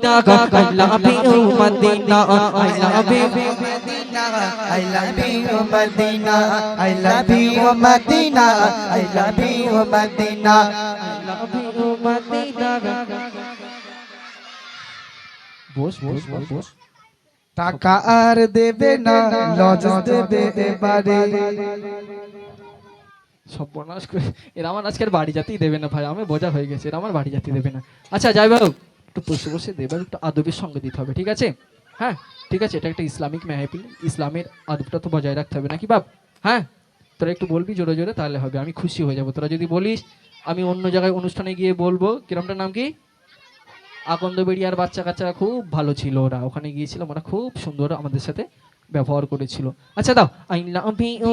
Madina, I love you, Madina, I love you. I love you, Medina. I love you, Medina. I love you, Medina. I love you, Madina. বস বস বস বস টাকা আর দেবে না lodge দেবে এবারে সর্বনাশ করে এরা আমার আজকের বাড়ি জাতি দেবে না ভাই আমি বোঝা হয়ে গেছে এরা আমার বাড়ি জাতি দেবে না আচ্ছা যাই বাবু একটু বসে বসে দেবে একটু আদবের সঙ্গে দিতে হবে, ঠিক আছে? হ্যাঁ ঠিক আছে, এটা একটা ইসলামিক মেহফিল, ইসলামের আদবটা তো বজায় রাখতে হবে নাকি বাপ? হ্যাঁ তোরা একটু বলবি জোরে জোরে, তাহলে হবে, আমি খুশি হয়ে যাব। তোরা যদি বলিস, আমি অন্য জায়গায় অনুষ্ঠানে গিয়ে বলব, কিরমটার নাম কি? আকন্দ বেরিয়ার বাচ্চা কাচ্চারা খুব ভালো ছিল ওরা, ওখানে গিয়েছিলাম, ওরা খুব সুন্দর আমাদের সাথে ব্যবহার করেছিল। আচ্ছা দাও আই লাভ ইউ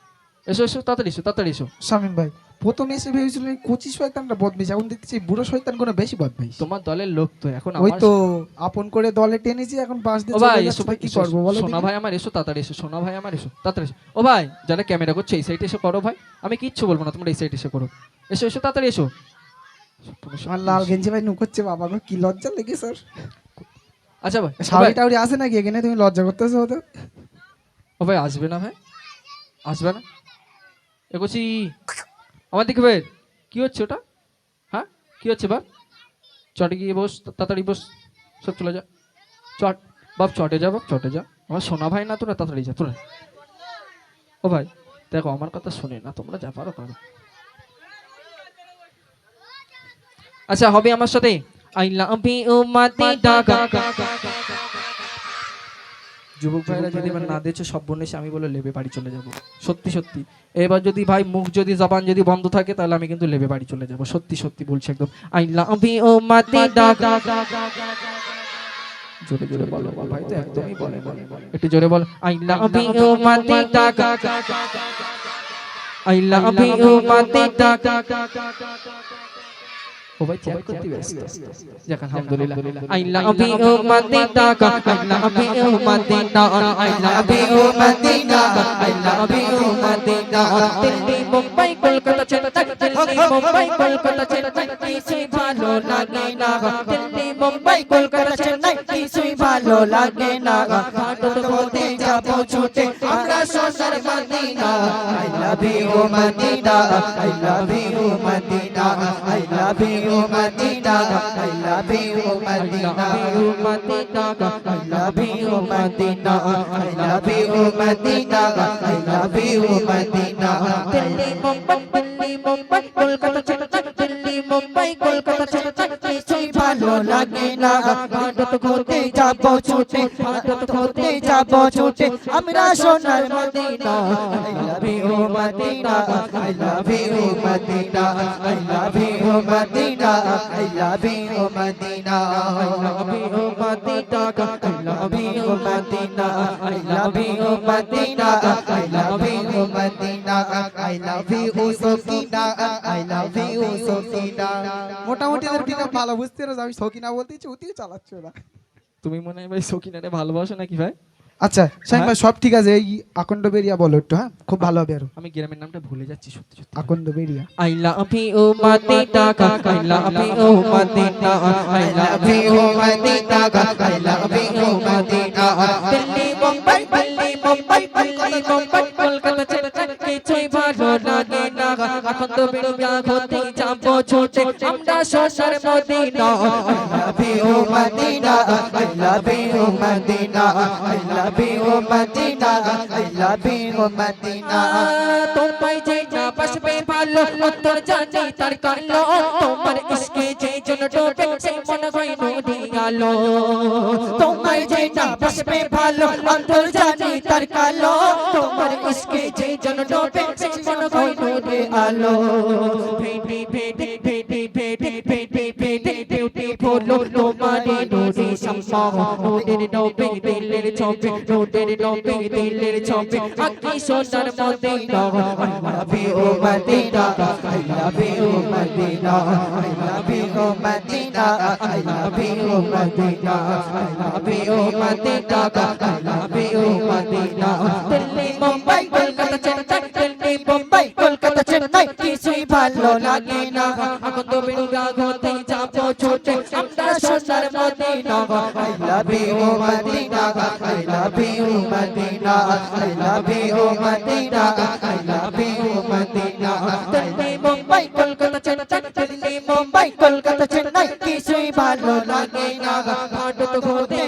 এসো এসো তাড়াতাড়ি এসো তাড়াতাড়ি এসো। শামিম ভাই প্রথমে এসে ভেবেছিলেন কচি শয়তানটা বদমেশ এখন দেখছি বুড়ো শয়তান কোনো বেশি বদমেশ তোমার দলের লোক তো এখন ওই তো আপন করে দলে টেনেছি এখন পাঁচ ও ভাই এসো ভাই কি করব বলো সোনা ভাই আমার এসো তাড়াতাড়ি এসো সোনা ভাই আমার এসো তাড়াতাড়ি এসো। ও ভাই যারা ক্যামেরা করছে এই সাইডে এসে করো ভাই। আমি কিচ্ছু বলব না তোমরা এই সাইডে এসে করো। এসো এসো তাড়াতাড়ি এসো। আমার লাল গেঞ্জি ভাই নুক হচ্ছে বাবা গো কি লজ্জা লেগে স্যার আচ্ছা ভাই শাড়ি টাউরি আছে নাকি এখানে? তুমি লজ্জা করতেছো তো ও ভাই আসবে না ভাই? আসবে না? এগোছি আমার দিকে ভাই কি হচ্ছে ওটা? হ্যাঁ? কি হচ্ছে বাপ চটে গিয়ে বস তাড়াতাড়ি বস। সব চলে যা। চট বাপ চটে যা বাপ চটে যা। আমার সোনা ভাই না তোরা তাড়াতাড়ি যা তোরা। ও ভাই দেখো আমার কথা শুনে না তোমরা যা পারো পারো আচ্ছা হবে আমার সাথে। আই লাভ ইউ মাদিনা যুবক ভাইরা যদি এবার না দিচ্ছে সব বনেছে আমি বলে লেবে বাড়ি চলে যাব। সত্যি সত্যি। এবার যদি ভাই মুখ যদি জবান যদি বন্ধ থাকে তাহলে আমি কিন্তু লেবে বাড়ি চলে যাব। সত্যি সত্যি বলছি একদম। আই লাভ ইউ মাদিনা জোরে জোরে বলো ভাই তো একদমই বলে। একটু জোরে বল। I love you Medina I love you Medina ভাই চেক করতে ব্যস্ত যাক আলহামদুলিল্লাহ I love you Medina I love you Medina I love you Medina I love you Medina Delhi Mumbai Kolkata Chennai Delhi Mumbai Kolkata Chennai কিছুই ভালো লাগে না দিল্লি মুম্বাই কলকাতা চেন্নাই কিছুই ভালো লাগে না ভারত হতে যাব ছুটে আমরা সোনার Medina I love you, Medina. I love you, Medina. I love you, Medina. I love you, Medina. I love you, Medina. I love you, Medina. I love you, Medina. Delhi Mumbai Delhi Mumbai Kolkata Chennai Delhi Mumbai Kolkata Chennai কিছুই ভালো লাগে না ভারত ঘুরতে যাব ছুটে ভারত ঘুরতে যাব ছুটে আমরা সোনার Medina I love you, Medina. I love you, Medina. I love you, Medina. I love you, Medina. I love you Madina I love you Madina I love you, Medina. I love you, Medina. I love you, Sokina. I love you, Sokina. মোটামুটি এদের ঠিক ভালো বুঝতে পারো আমি সকিনা বলতে ইচ্ছে অতিও চালাচ্ছে ওরা তুমি মনে হয় ভাই সকিনারে ভালোবাসো নাকি ভাই? আচ্ছা শামিম ভাই হ্যাঁ? সব ঠিক আছে এই আকন্দ বেরিয়া বলো একটু হ্যাঁ? খুব ভালো হবে আরও। আমি গ্রামের নামটা ভুলে যাচ্ছি সত্যি সত্যি। আকন্দ বেরিয়া। I love I love you Madina I love you Madina I love you Madina I love you Madina Delhi Mumbai Delhi Mumbai Delhi Mumbai. এখন তো বেরিয়া হতে যাব ছুটে আমরা সোনার Medina love you, Medina. I love you, Medina. I love you, Medina. I love you, Medina. তোমায় যে না বাসবে ভালো অন্তর জানি তার কালো তোমার ইশকে যে জন ডোবে সে মনে হয় নদী আলো তোমায় যে না বাসবে ভালো অন্তর জানি তার কালো তোমার ইশকে যে জন ডোবে সে মনে হয় নদী আলো ফোলো ফেটে ফেটে ফেটে ফেটে ফেটে ফেটে ফেটে ফোলো তোমারে ডোরে শামসা রোদের ডোবে দিলের ছবে রোদের ডোবে দিলের ছবে। আকি সোনার Medina, I love you Medina, I love you Medina, I love you Medina, I love you Medina, I love you Medina, I love you Medina. Delhi, Mumbai, Kolkata, Chennai, Delhi, Mumbai. Kolkata কিছুই ভালো লাগে না। এখন তো বেড়ুগা ঘতে যাব ছোটে, আমরা সোনার Medina. I love you Medina I love you Medina I love you Medina I love you Medina Delhi Mumbai Kolkata Chennai Delhi Mumbai Kolkata Chennai কিছুই ভালো লাগে না। ভারত ঘতে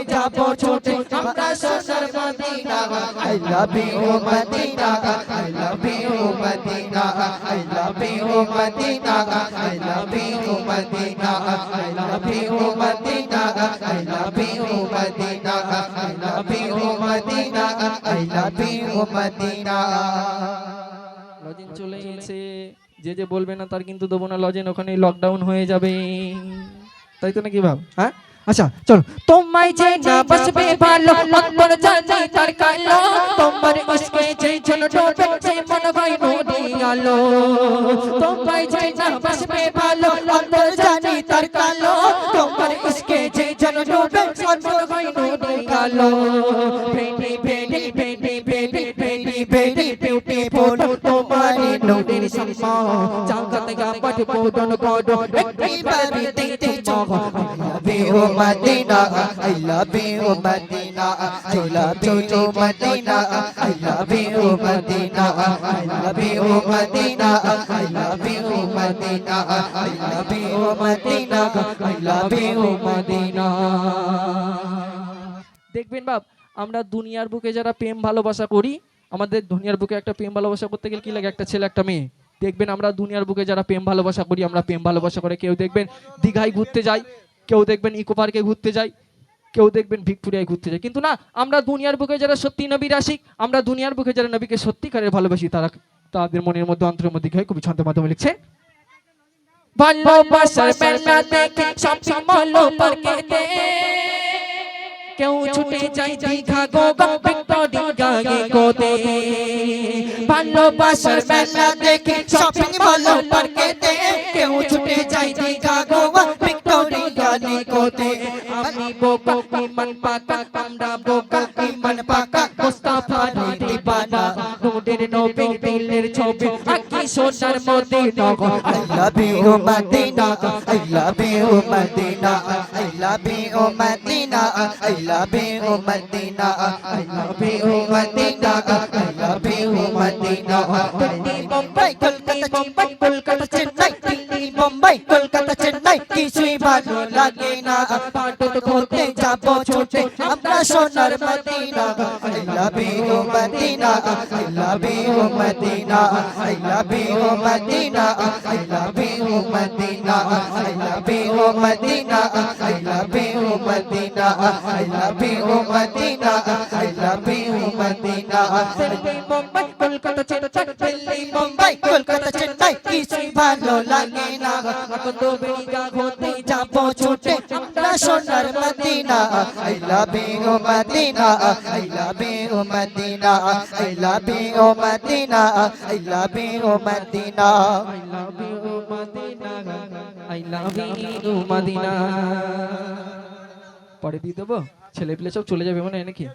love you Medina I love you Medina I love you Medina I love you Medina I love you Medina I love you Medina I love you Medina I love you Medina লজেন চলে এসে যে যে বলবে না তার কিন্তু দেবো না। লজেন ওখানে লকডাউন হয়ে যাবে। তাই তো নাকি ভাব? হ্যাঁ? আচ্ছা চলো তোমায় যে না বসবে ভালো অন্তর জানে তার কালো তোমার ইশকে যে জন ডোবে সে মন হয় নদী আলো তোমায় যে না বসবে ভালো অন্তর জানে তার কালো তোমার ইশকে যে জন ডোবে সে মন হয় নদী আলো very very very very very very beautiful তোমার পোদন Medina I love you Medina I love you Medina I love you Medina I love you Medina I love you Medina I love you Medina I love you Medina দেখবেন বাপ, আমরা দুনিয়ার বুকে যারা প্রেম ভালোবাসা করি আমাদের দুনিয়ার বুকে একটা প্রেম ভালোবাসা করতে গেলে কি লাগে? একটা ছেলে, একটা মেয়ে। দেখবেন আমরা দুনিয়ার বুকে যারা প্রেম ভালোবাসা করি, আমরা প্রেম ভালোবাসা করে কেউ দেখবেন দীঘায় ঘুরতে যাই কেউ দেখবেন ইকো পার্কে ঘুরতে যাই কেউ দেখবেন ভিক্টোরিয়ায় ঘুরতে যায়। কিন্তু না, আমরা দুনিয়ার বুকে যারা সত্যি নবীর আশিক আমরা দুনিয়ার বুকে যারা নবীকে সত্যিকারের ভালোবাসি, তারা তাদের মনের মধ্যে, অন্তরের মধ্যে কবি ছন্দের মাধ্যমে লিখছে, ভালোবাসার মেলা দেখে সব শপিং মল পার্কেতে কেউ ছুটে যাই যাই খাগো ভিক্টোরি গায়ে গোদে ভালোবাসার মেলা দেখে শপিং মল পার্কে দে কেউ ছুটে যাই যাই খাগো ভিক্টোরি গায়ে গোদে আমি বোকা ইমান পাকা আমরা বোকা ইমান পাকা মুস্তাফা নদী বানা নূরের নবী দিলের ছবি আকি সোনার Medina I love you Medina I love you Medina love you, Medina. I love you, Medina. I love you, Medina. I love you, Medina. Delhi, Mumbai, Kolkata, Mumbai, Kolkata, Chennai. Delhi, Mumbai, Kolkata, Chennai. কিছুই ভালো লাগে না পাটুর করতে যাব ছোটে আমরা সোনার Medina Madina I love you Madina I love you Madina I love you Madina I love you Madina I love you Madina I love you Madina I love you Madina Delhi Mumbai Kolkata Chennai Delhi Mumbai Kolkata Chennai কিছুই ভালো লাগে না এখন তো বেরিগা ঘুরতে যাব ছোটে সোনার Medina, I love you Medina, I love you Medina, I love you Medina, I love you Medina. I love you Medina, I love you Medina. পরে দিয়ে দেবো ছেলে পেলে সব চলে যাবে মনে হয় নাকি?